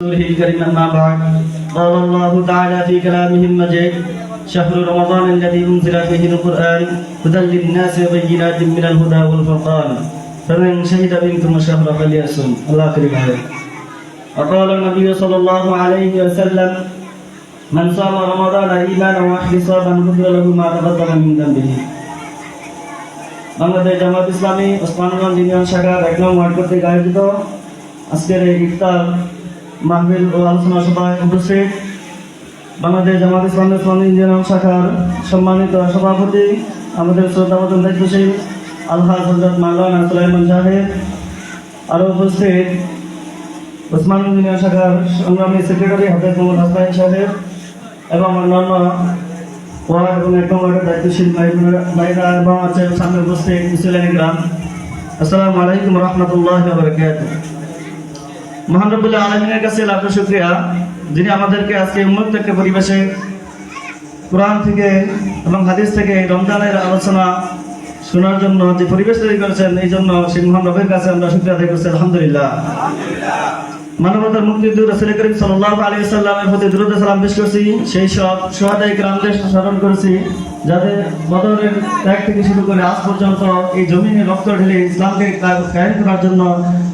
رسوله الكريم أما بعد قال الله تعالى في كلامه المجيد شهر رمضان الذي أنزل فيه القرآن هدى للناس وبينات من الهدى والفرقان فمن شهد منكم الشهر فليصم الله كريم عليه وقال النبي صلى الله عليه وسلم من صام رمضان إيمانا واحتسابا غفر له ما تقدم من ذنبه Bangladesh Jamaat Islami Osmanganj union শাখার এক নং ওয়ার্ড কর্তৃক আয়োজিত আজকের এই ইফতার মাহফিল ও আলোচনা সভায় উপস্থিত বাংলাদেশ জামাত ইসলামী ওসমানী ইউনিয়ন শাখার সম্মানিত সভাপতি, আমাদের শ্রদ্ধাবতন দায়িত্বশীল আলহাজ হজরত মাওলানা সুলাইমান সাহেব আরও উপস্থিত ওসমান ইউনিয়ন শাখার সংগ্রামী সেক্রেটারি হাফেজ মোহাম্মদ হাসনাইন সাহেব এবং অন্যান্য ওয়ার্ড এবং এক নম্বরের দায়িত্বশীল ভাইরা এবং আছে সামনে উপস্থিত মুসলিম গ্রাম আসসালামু আলাইকুম রহমতুল্লাহ বরকাত মহান রবুল্লাহ আলমিনের কাছে লাখ শুক্রিয়া, যিনি আমাদেরকে আজকে উন্মুক্ত একটা পরিবেশে কোরআন থেকে এবং হাদিস থেকে রমজানের আলোচনা শোনার জন্য যে পরিবেশ তৈরি করেছেন, এই জন্য সেই মহান রবের কাছে আমরা শুক্রিয়া আদায় করছি, আলহামদুলিল্লাহ। মানবতার মুক্তিযুদ্ধ রসুল করিম সাল্লাহ আলী সাল্লামের প্রতি দ্রুত সালাম পেশ করছি। সেই সব সোহাদাই গ্রামদের স্মরণ করেছি, যাদের বদরের ত্যাগ থেকে শুরু করে আজ পর্যন্ত এই জমিনে রক্ত ঢেলে ইসলামকে কায়েম করার জন্য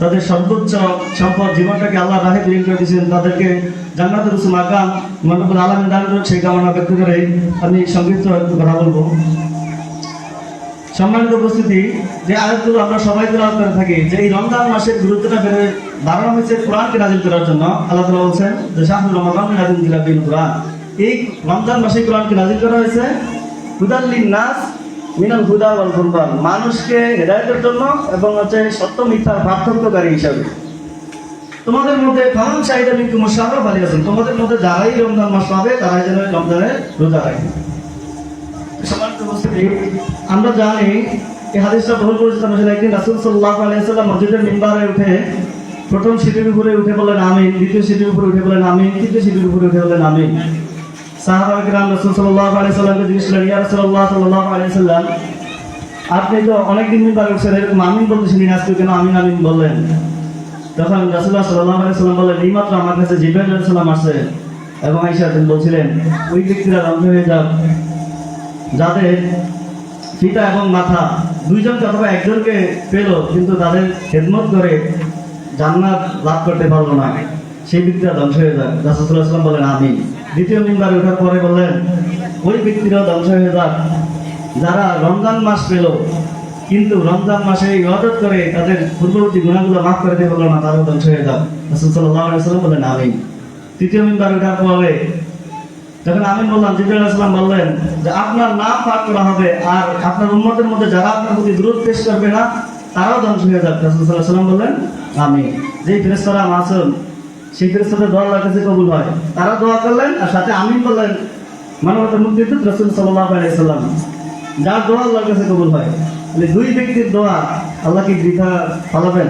তাদের সর্বোচ্চ সম্পদ জীবনটাকে আল্লাহ রাহে বিলীন করে দিয়েছেন। তাদেরকে জান্নাতের রসুল আকাম আলম দান সেই কামনা ব্যক্ত করে আমি সংক্ষিপ্ত কথা বলব। সম্মানিত উপস্থিতি, যে আয়াতগুলো আমরা সবাই তেলাওয়াত করে থাকি, যে এই রমজান মাসের গুরুত্বটা বেড়ে বাড়ানো হয়েছে কোরআনকে নাজিল করার জন্য। আল্লাহ তালা বলছেন, যে শাহুর রমাদান নাজিল দিলা বিল কোরআন। এই রমজান মাসে কোরআনকে নাজিল করা হয়েছে। হুদাল্লিন নাস মিনাল হুদা ওয়াল ফুরকান। মানুষকে হেদায়েতের জন্য এবং হচ্ছে সত্য মিথ্যার পার্থক্যকারী হিসাবে। তোমাদের মধ্যে ফাহাম চাহিদা মিনকু মুশারফ আলী আছেন। তোমাদের মধ্যে যারাই রমজান মাস পাবে, তারাই যেন রমজানের রোজা সম্মানিত আমরা জানি, এই হাদিসটা বহুল পরিচিত মশলা একদিন রাসুল সাল্লাহ আলাইসাল্লাম মসজিদের উঠে প্রথম সিটির উপরে উঠে বললেন আমি দ্বিতীয় সিটির উপরে উঠে বললেন আমি তৃতীয় সিটির উপরে উঠে বললেন আমি সাহাবা কিরাম রাসুল সাল্লাহ আলাইসাল্লামকে জিজ্ঞেস করলেন, ইয়া রাসূলুল্লাহ সাল্লাহ আলাইসাল্লাম আপনি তো অনেকদিন মিম্বারে উঠছেন, এরকম আমিন বলতেছেন আজকে কেন আমিন আমিন বললেন? তখন রাসুল্লাহ সাল্লাহ আলাইসাল্লাম বললেন এইমাত্র আমার কাছে জিব্রাইল আলাইহিস সালাম আসছে। এবং আইসা বলছিলেন, ওই ব্যক্তিরা ধ্বংস হয়ে যাক। যাদের পিতা এবং মাথা দুইজনকে অথবা একজনকে পেল, কিন্তু তাদের খেদমত করে জান্নাত লাভ করতে পারল না। সেই ব্যক্তিরা ধ্বংস হয়ে যায়। রাসুলাম বলেন আমি দ্বিতীয় মিম্বারে ওঠার পরে বললেন, ওই ব্যক্তিরা ধ্বংস হয়ে যাক। যারা রমজান মাস পেল, কিন্তু রমজান মাসে ইবাদত করে তাদের পূর্ববর্তী গুণাগুলো মাফ করে দিয়ে বলল না, তারাও ধ্বংস হয়ে যাক। রাসুল সাল্লাহ বলেন আমি তৃতীয় মিম্বারে ওঠার পরে যখন আমি বললাম, জিবরাইল আসলাম বললেন যে আপনার নাম পাঠ করা হবে আর আপনার উম্মতের মধ্যে যারা আপনার প্রতি দূরত পেশ করবে না, তারাও ধ্বংস হয়ে যাবে। রাসূলুল্লাহ সাল্লাম বললেন আমি যেই ফেরেশতারা মাসুম, সেই ফেরেশতাদের দোয়া আল্লাহর কাছে কবুল হয়। তারা দোয়া করলেন আর সাথে আমি বললেন। মানবতার মুক্তিদূত রাসূল সাল্লাল্লাহু আলাইহি সাল্লাম যার দোয়া আল্লাহর কাছে কবুল হয়। দুই ব্যক্তির দোয়া আল্লাহকে বৃথা ফলাবেন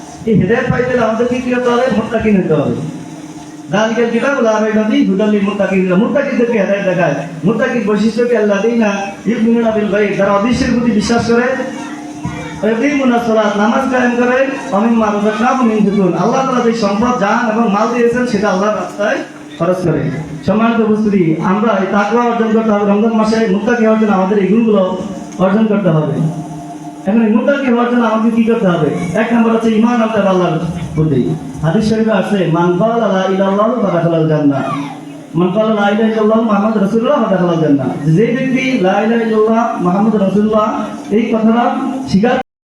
এই হেদায়ত পাইতে হলে আমাদেরকে কি করতে হবে? ভোটটা কিনে নিতে হবে। দালিকাল কিতাব, লা রাইবা ফিহি হুদাল লিল মুত্তাকিন মুত্তাকিদেরকে হেদায়েত দেখায়। বৈশিষ্ট্য কি? আল্লাযিনা ইউমিনুনা বিল গায়ব। যারা অদৃশ্যের প্রতি বিশ্বাস করে ইয়াকিমুনা সালাত, নামাজ কায়েম করে অমিম্মা রাযাকনাহুম ইনফিকুন। আল্লাহ তাআলা যে সম্পদ, জান এবং মাল দিয়েছেন, সেটা আল্লাহর রাস্তায় খরচ করে। সম্মানিত উপস্থিতি, আমরা এই তাকওয়া অর্জন করতে হবে। রমজান মাসে মুত্তাকি হওয়ার জন্য আমাদের এই গুণগুলো অর্জন করতে হবে। এখন মুত্তাকি হওয়ার জন্য আমাকে কি করতে হবে? এক নম্বর হচ্ছে ইমান আনতে আল্লাহর প্রতি। হাদিস শরীফে আছে মানফাল আলা লা বা দাখালাল জান্নাহ। মান ক্বালা লা ইলাহা ইল্লাল্লাহ মুহাম্মদ রাসূলুল্লাহ ফাদাখালাল জান্নাহ। যে ব্যক্তি লা ইলাহা ইল্লাল্লাহ মুহাম্মদ রাসূলুল্লাহ, এই কথাটা স্বীকার